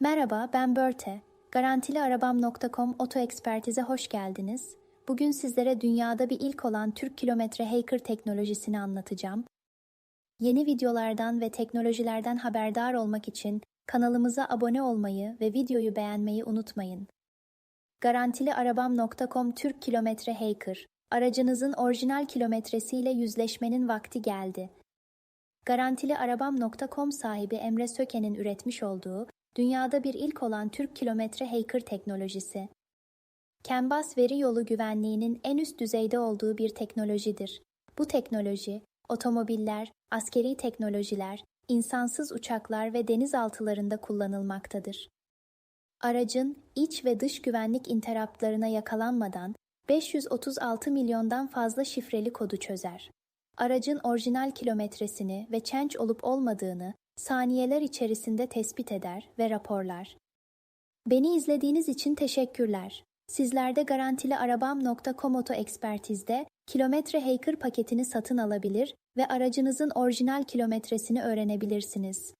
Merhaba, ben Börte. Garantiliarabam.com Oto Ekspertize hoş geldiniz. Bugün sizlere dünyada bir ilk olan Türk kilometre hacker teknolojisini anlatacağım. Yeni videolardan ve teknolojilerden haberdar olmak için kanalımıza abone olmayı ve videoyu beğenmeyi unutmayın. Garantiliarabam.com Türk kilometre hacker. Aracınızın orijinal kilometresiyle yüzleşmenin vakti geldi. Garantiliarabam.com sahibi Emre Söken'in üretmiş olduğu dünyada bir ilk olan Türk kilometre hacker teknolojisi. Canvas veri yolu güvenliğinin en üst düzeyde olduğu bir teknolojidir. Bu teknoloji, otomobiller, askeri teknolojiler, insansız uçaklar ve denizaltılarında kullanılmaktadır. Aracın iç ve dış güvenlik interruptlarına yakalanmadan 536 milyondan fazla şifreli kodu çözer. Aracın orijinal kilometresini ve change olup olmadığını saniyeler içerisinde tespit eder ve raporlar. Beni izlediğiniz için teşekkürler. Sizler de garantili arabam.com oto ekspertizde kilometre hacker paketini satın alabilir ve aracınızın orijinal kilometresini öğrenebilirsiniz.